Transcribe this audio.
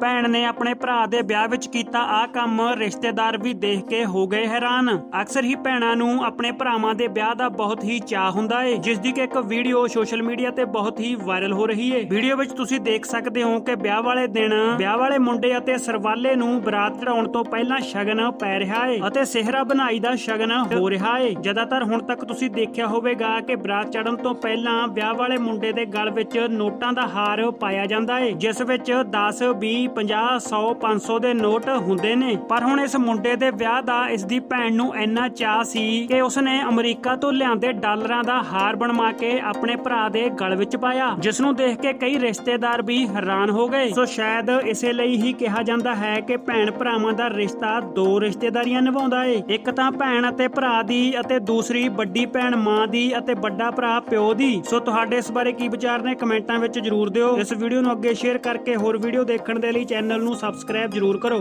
ਭੈਣ ਨੇ ਆਪਣੇ ਭਰਾ ਦੇ ਵਿਆਹ ਵਿੱਚ ਕੀਤਾ ਆ ਕੰਮ, ਰਿਸ਼ਤੇਦਾਰ ਵੀ ਦੇਖ ਕੇ ਹੋ ਗਏ ਹੈਰਾਨ। ਅਕਸਰ ਹੀ ਭੈਣਾਂ ਨੂੰ ਆਪਣੇ ਭਰਾਵਾਂ ਦੇ ਵਿਆਹ ਦਾ ਬਹੁਤ ਹੀ ਚਾਹ ਹੁੰਦਾ ਏ, ਜਿਸ ਦੀ ਕਿ ਇੱਕ ਵੀਡੀਓ ਸੋਸ਼ਲ ਮੀਡੀਆ ਤੇ ਬਹੁਤ ਹੀ ਵਾਇਰਲ ਹੋ ਰਹੀ ਏ। ਵੀਡੀਓ ਵਿੱਚ ਤੁਸੀਂ ਦੇਖ ਸਕਦੇ ਹੋ ਕਿ ਵਿਆਹ ਵਾਲੇ ਦਿਨ ਵਿਆਹ ਵਾਲੇ ਮੁੰਡੇ ਅਤੇ ਸਰਵਾਲੇ ਨੂੰ ਬਰਾਤ ਚੜਾਉਣ ਤੋਂ ਪਹਿਲਾਂ ਸ਼ਗਨ ਪੈ ਰਿਹਾ ਏ ਅਤੇ ਸਿਹਰਾ ਬਣਾਈ ਦਾ ਸ਼ਗਨ ਹੋ ਰਿਹਾ ਏ। ਜ਼ਿਆਦਾਤਰ ਹੁਣ ਤੱਕ ਤੁਸੀਂ ਦੇਖਿਆ ਹੋਵੇਗਾ ਕਿ ਬਰਾਤ ਚੜਨ ਤੋਂ ਪਹਿਲਾਂ ਵਿਆਹ ਵਾਲੇ ਮੁੰਡੇ ਦੇ ਗਲ ਵਿੱਚ ਨੋਟਾਂ ਦਾ ਹਾਰ ਪਾਇਆ ਜਾਂਦਾ ਏ, ਜਿਸ ਵਿੱਚ 10 20 50 100 500 ਦੇ ਨੋਟ ਹੁੰਦੇ ਨੇ। ਪਰ ਹੁਣ ਇਸ ਮੁੰਡੇ ਦੇ ਵਿਆਹ ਦਾ, ਇਸ ਦੀ ਭੈਣ ਨੂੰ ਇੰਨਾ ਚਾਹ ਸੀ ਕਿ ਉਸਨੇ ਅਮਰੀਕਾ ਤੋਂ ਲਿਆਂਦੇ ਡਾਲਰਾਂ ਦਾ ਹਾਰ ਬਣਵਾ ਕੇ ਆਪਣੇ ਭਰਾ ਦੇ ਗਲ ਵਿੱਚ ਪਾਇਆ ਜਿਸ ਨੂੰ ਦੇਖ ਕੇ ਕਈ ਰਿਸ਼ਤੇਦਾਰ ਵੀ ਹੈਰਾਨ ਹੋ ਗਏ। ਸੋ ਸ਼ਾਇਦ ਇਸੇ ਲਈ ਹੀ ਕਿਹਾ ਜਾਂਦਾ ਹੈ ਕਿ ਭੈਣ ਭਰਾਵਾਂ ਦਾ ਰਿਸ਼ਤਾ ਦੋ ਰਿਸ਼ਤੇਦਾਰੀਆਂ ਨਿਭਾਉਂਦਾ ਏ। ਇੱਕ ਤਾਂ ਭੈਣ ਅਤੇ ਭਰਾ ਦੀ ਅਤੇ ਦੂਸਰੀ ਵੱਡੀ ਭੈਣ ਮਾਂ ਦੀ ਅਤੇ ਵੱਡਾ ਭਰਾ ਪਿਓ ਦੀ। ਸੋ ਤੁਹਾਡੇ ਇਸ ਬਾਰੇ ਕੀ ਵਿਚਾਰ ਨੇ ਕਮੈਂਟਾਂ ਵਿੱਚ ਜਰੂਰ ਦਿਓ। ਇਸ ਵੀਡੀਓ ਨੂੰ ਅੱਗੇ ਸ਼ੇਅਰ ਕਰਕੇ ਹੋਰ ਵੀਡੀਓ ਦੇਖਣ ਦੇ ਲਈ ਚੈਨਲ ਨੂੰ ਸਬਸਕ੍ਰਾਈਬ ਜਰੂਰ ਕਰੋ।